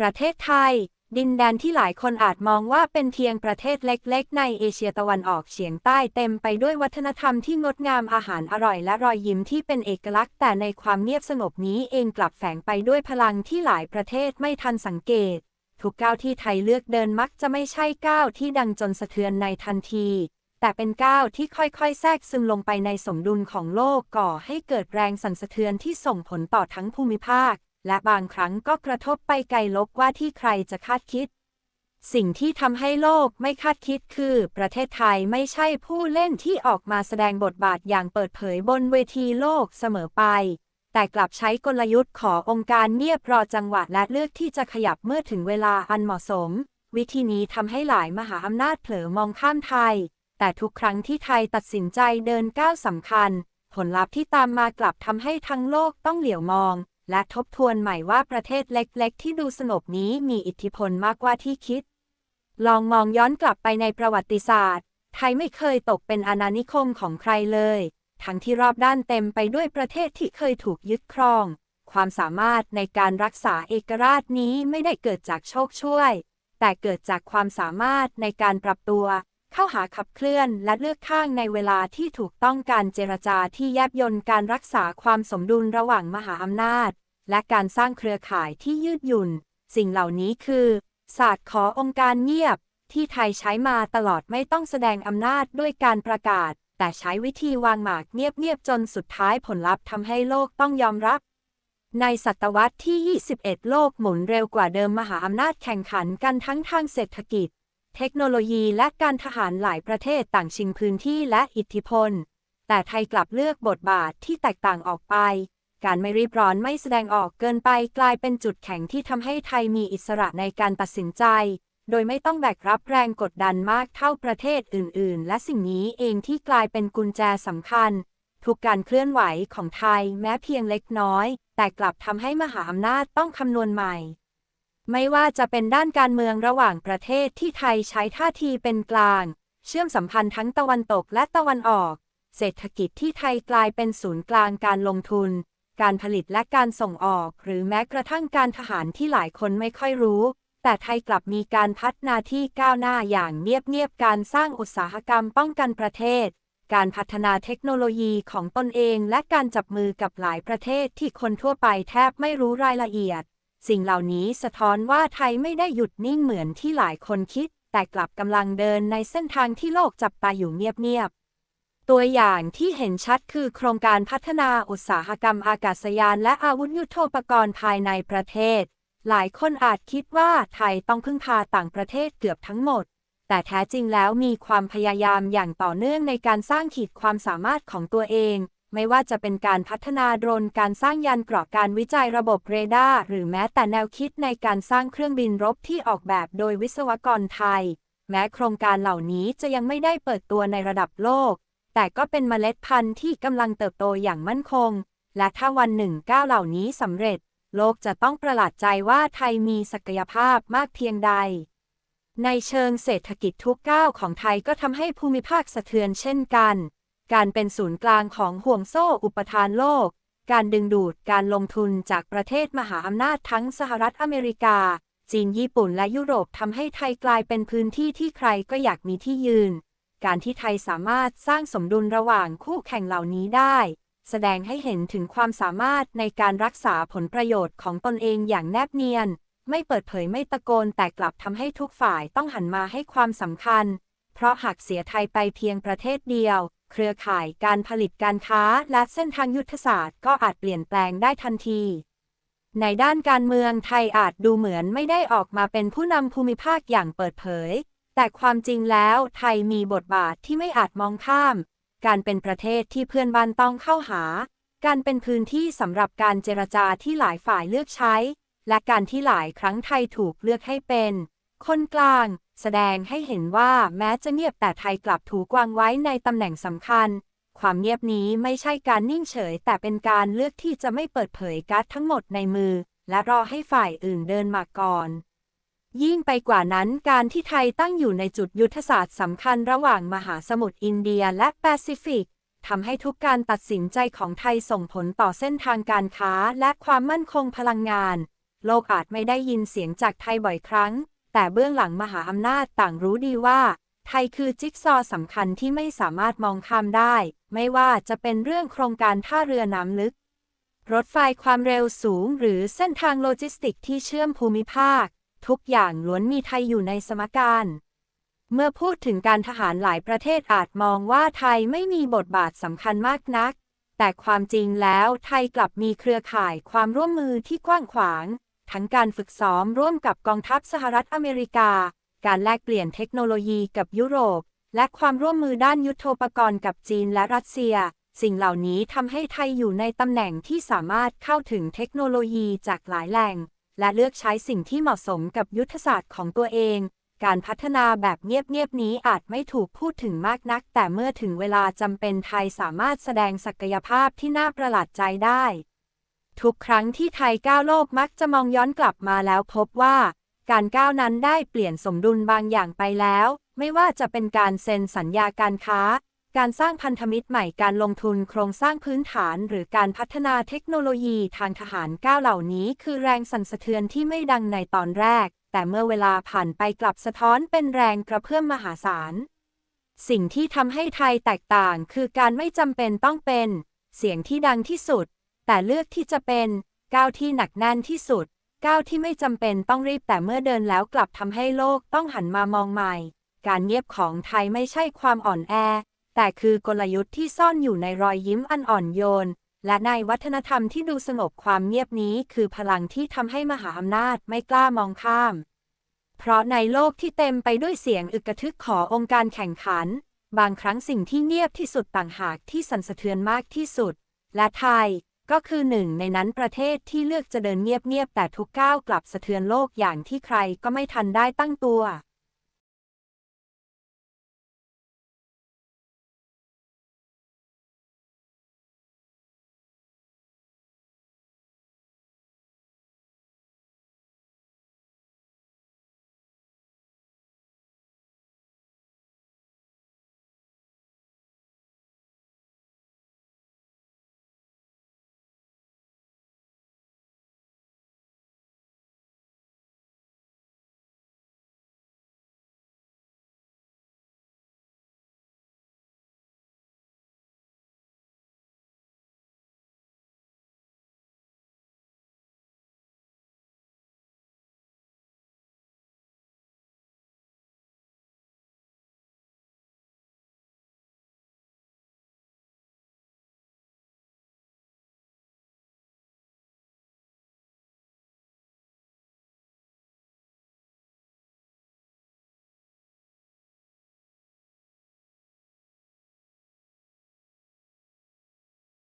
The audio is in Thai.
ประเทศไทย ดินแดนที่หลายคนอาจมองว่าเป็นเพียงประเทศเล็ก ๆ ในเอเชียตะวันออกเฉียงใต้เต็มไปด้วยวัฒนธรรมที่งดงามอาหารอร่อยและรอยยิ้มที่เป็นเอกลักษณ์ แต่ในความเงียบสงบนี้เองกลับแฝงไปด้วยพลังที่หลายประเทศไม่ทันสังเกต ทุกก้าวที่ไทยเลือกเดินมักจะไม่ใช่ก้าวที่ดังจนสะเทือนในทันทีแต่เป็นก้าวที่ค่อยๆ แทรกซึมลงไปในสมดุลของโลกก่อให้เกิดแรงสั่นสะเทือนที่ส่งผลต่อทั้งภูมิภาค และบางครั้งก็กระทบไปไกลลบว่าที่ใครจะคาดคิด สิ่งที่ทำให้โลกไม่คาดคิดคือ ประเทศไทยไม่ใช่ผู้เล่นที่ออกมาแสดงบทบาทอย่างเปิดเผยบนเวทีโลกเสมอไป แต่กลับใช้กลยุทธ์ขอองค์การเงียบรอจังหวะและเลือกที่จะขยับเมื่อถึงเวลาอันเหมาะสม วิธีนี้ทำให้หลายมหาอำนาจเผลอมองข้ามไทย แต่ทุกครั้งที่ไทยตัดสินใจเดินก้าวสำคัญ ผลลัพธ์ที่ตามมากลับทำให้ทั้งโลกต้องเหลียวมอง และทบทวนใหม่ว่าประเทศเล็กๆ ที่ดูสงบนี้มีอิทธิพลมากกว่าที่คิด ลองมองย้อนกลับไปในประวัติศาสตร์ ไทยไม่เคยตกเป็นอาณานิคมของใครเลย ทั้งที่รอบด้านเต็มไปด้วยประเทศที่เคยถูกยึดครอง ความสามารถในการรักษาเอกราชนี้ไม่ได้เกิดจากโชคช่วย แต่เกิดจากความสามารถในการปรับตัว เข้าหาขับเคลื่อนและเลือกข้างในเวลาที่ถูกต้องการเจรจาที่แยบยนการรักษาความสมดุลระหว่างมหาอำนาจ และการสร้างเครือข่ายที่ยืดหยุ่น สิ่งเหล่านี้คือ ศาสตร์ขอองค์การเงียบ ที่ไทยใช้มาตลอดไม่ต้องแสดงอำนาจด้วยการประกาศ แต่ใช้วิธีวางหมากเงียบๆจนสุดท้ายผลลัพธ์ทำให้โลกต้องยอมรับในศตวรรษที่ 21 โลกหมุนเร็วกว่าเดิมมหาอำนาจแข่งขันกันทั้งทางเศรษฐกิจ เทคโนโลยีและการทหารหลายประเทศต่างชิงพื้นที่และอิทธิพล แต่ไทยกลับเลือกบทบาทที่แตกต่างออกไป การไม่รีบร้อนไม่แสดงออกเกินไปกลายเป็นจุดแข็งที่ทำให้ไทยมีอิสระในการตัดสินใจ โดยไม่ต้องแบกรับแรงกดดันมากเท่าประเทศอื่น ๆ และสิ่งนี้เองที่กลายเป็นกุญแจสำคัญ ทุกการเคลื่อนไหวของไทยแม้เพียงเล็กน้อย แต่กลับทำให้มหาอำนาจต้องคำนวณใหม่ ไม่ว่าจะเป็นด้านการเมืองระหว่างประเทศที่ไทยใช้ท่าทีเป็นกลาง เชื่อมสัมพันธ์ทั้งตะวันตกและตะวันออก เศรษฐกิจที่ไทยกลายเป็นศูนย์กลางการลงทุน การผลิตและการส่งออก หรือแม้กระทั่งการทหารที่หลายคนไม่ค่อยรู้ แต่ไทยกลับมีการพัฒนาที่ก้าวหน้าอย่างเงียบๆการสร้างอุตสาหกรรมป้องกันประเทศ การพัฒนาเทคโนโลยีของตนเอง และการจับมือกับหลายประเทศที่คนทั่วไปแทบไม่รู้รายละเอียด สิ่งเหล่านี้สะท้อนว่าไทยไม่ได้หยุดนิ่งเหมือนที่หลายคนคิด แต่กลับกำลังเดินในเส้นทางที่โลกจับตาอยู่เงียบๆ ตัวอย่างที่เห็นชัดคือโครงการพัฒนาอุตสาหกรรมอากาศยานและอาวุธยุโทโธปกรณ์ภายในประเทศ หลายคนอาจคิดว่าไทยต้องพึ่งพาต่างประเทศเกือบทั้งหมด แต่แท้จริงแล้วมีความพยายามอย่างต่อเนื่องในการสร้างขีดความสามารถของตัวเอง ไม่ว่าจะเป็นการพัฒนาโดรนการสร้างยานเกราะการวิจัยระบบเรดาร์หรือแม้แต่แนวคิดในการสร้างเครื่องบินรบที่ออกแบบโดยวิศวกรไทย แม้โครงการเหล่านี้จะยังไม่ได้เปิดตัวในระดับโลก แต่ก็เป็นเมล็ดพันธุ์ที่กำลังเติบโตอย่างมั่นคง และถ้าวันหนึ่งก้าวเหล่านี้สำเร็จ โลกจะต้องประหลาดใจว่าไทยมีศักยภาพมากเพียงใด ในเชิงเศรษฐกิจทุกก้าวของไทยก็ทำให้ภูมิภาคสะเทือนเช่นกัน การเป็นศูนย์กลางของห่วงโซ่อุปทานโลก การดึงดูดการลงทุนจากประเทศมหาอำนาจทั้งสหรัฐอเมริกา จีนญี่ปุ่นและยุโรปทำให้ไทยกลายเป็นพื้นที่ที่ใครก็อยากมีที่ยืน การที่ไทยสามารถสร้างสมดุลระหว่างคู่แข่งเหล่านี้ได้ แสดงให้เห็นถึงความสามารถในการรักษาผลประโยชน์ของตนเองอย่างแนบเนียน ไม่เปิดเผยไม่ตะโกนแต่กลับทำให้ทุกฝ่ายต้องหันมาให้ความสำคัญ เพราะหากเสียไทยไปเพียงประเทศเดียวเครือข่ายการผลิตการค้าและเส้นทางยุทธศาสตร์ก็อาจเปลี่ยนแปลงได้ทันที ในด้านการเมืองไทยอาจดูเหมือนไม่ได้ออกมาเป็นผู้นำภูมิภาคอย่างเปิดเผย แต่ความจริงแล้วไทยมีบทบาทที่ไม่อาจมองข้าม การเป็นประเทศที่เพื่อนบ้านต้องเข้าหา การเป็นพื้นที่สำหรับการเจรจาที่หลายฝ่ายเลือกใช้ และการที่หลายครั้งไทยถูกเลือกให้เป็น คนกลางแสดงให้เห็นว่าแม้จะเงียบแต่ไทยกลับถูกวางไว้ในตำแหน่งสำคัญ ความเงียบนี้ไม่ใช่การนิ่งเฉย แต่เป็นการเลือกที่จะไม่เปิดเผยการ์ดทั้งหมดในมือ และรอให้ฝ่ายอื่นเดินมาก่อน ยิ่งไปกว่านั้นการที่ไทยตั้งอยู่ในจุดยุทธศาสตร์สำคัญระหว่างมหาสมุทรอินเดียและแปซิฟิกทำให้ทุกการตัดสินใจของไทยส่งผลต่อเส้นทางการค้าและความมั่นคงพลังงาน โลกอาจไม่ได้ยินเสียงจากไทยบ่อยครั้ง แต่เบื้องหลังมหาอำนาจต่างรู้ดีว่า ไทยคือจิ๊กซอว์สำคัญที่ไม่สามารถมองข้ามได้ ไม่ว่าจะเป็นเรื่องโครงการท่าเรือน้ำลึก รถไฟความเร็วสูง หรือเส้นทางโลจิสติกที่เชื่อมภูมิภาค ทุกอย่างล้วนมีไทยอยู่ในสมการ เมื่อพูดถึงการทหารหลายประเทศอาจมองว่าไทยไม่มีบทบาทสำคัญมากนัก แต่ความจริงแล้วไทยกลับมีเครือข่ายความร่วมมือที่กว้างขวาง ทั้งการฝึกซ้อมร่วมกับกองทัพสหรัฐอเมริกา การแลกเปลี่ยนเทคโนโลยีกับยุโรป และความร่วมมือด้านยุทโธปกรณ์กับจีนและรัสเซีย สิ่งเหล่านี้ทำให้ไทยอยู่ในตำแหน่งที่สามารถเข้าถึงเทคโนโลยีจากหลายแหล่ง และเลือกใช้สิ่งที่เหมาะสมกับยุทธศาสตร์ของตัวเองการพัฒนาแบบเงียบ ๆ นี้อาจไม่ถูกพูดถึงมากนัก แต่เมื่อถึงเวลาจำเป็นไทยสามารถแสดงศักยภาพที่น่าประหลาดใจได้ ทุกครั้งที่ไทยก้าวโลกมักจะมองย้อนกลับมาแล้วพบว่า การก้าวนั้นได้เปลี่ยนสมดุลบางอย่างไปแล้ว ไม่ว่าจะเป็นการเซ็นสัญญาการค้า การสร้างพันธมิตรใหม่การลงทุนโครงสร้างพื้นฐาน หรือการพัฒนาเทคโนโลยีทางทหารก้าวเหล่านี้ คือแรงสั่นสะเทือนที่ไม่ดังในตอนแรก แต่เมื่อเวลาผ่านไปกลับสะท้อนเป็นแรงกระเพื่อมมหาศาลสิ่งที่ทำให้ไทยแตกต่าง คือการไม่จำเป็นต้องเป็น เสียงที่ดังที่สุด แต่เลือกที่จะเป็นก้าวที่หนักแน่นที่สุดก้าวที่ไม่จำเป็นต้องรีบแต่เมื่อเดินแล้วกลับทำให้โลกต้องหันมามองใหม่ การเงียบของไทยไม่ใช่ความอ่อนแอ แต่คือกลยุทธ์ที่ซ่อนอยู่ในรอยยิ้มอันอ่อนโยน และในวัฒนธรรมที่ดูสงบความเงียบนี้คือพลังที่ทำให้มหาอำนาจไม่กล้ามองข้าม เพราะในโลกที่เต็มไปด้วยเสียงอึกกระทึกขอองค์การแข่งขัน บางครั้งสิ่งที่เงียบที่สุดต่างหากที่สั่นสะเทือนมากที่สุด และไทย ก็คือหนึ่งในนั้นประเทศที่เลือกจะเดินเงียบๆแต่ทุกก้าวกลับสะเทือนโลกอย่างที่ใครก็ไม่ทันได้ตั้งตัว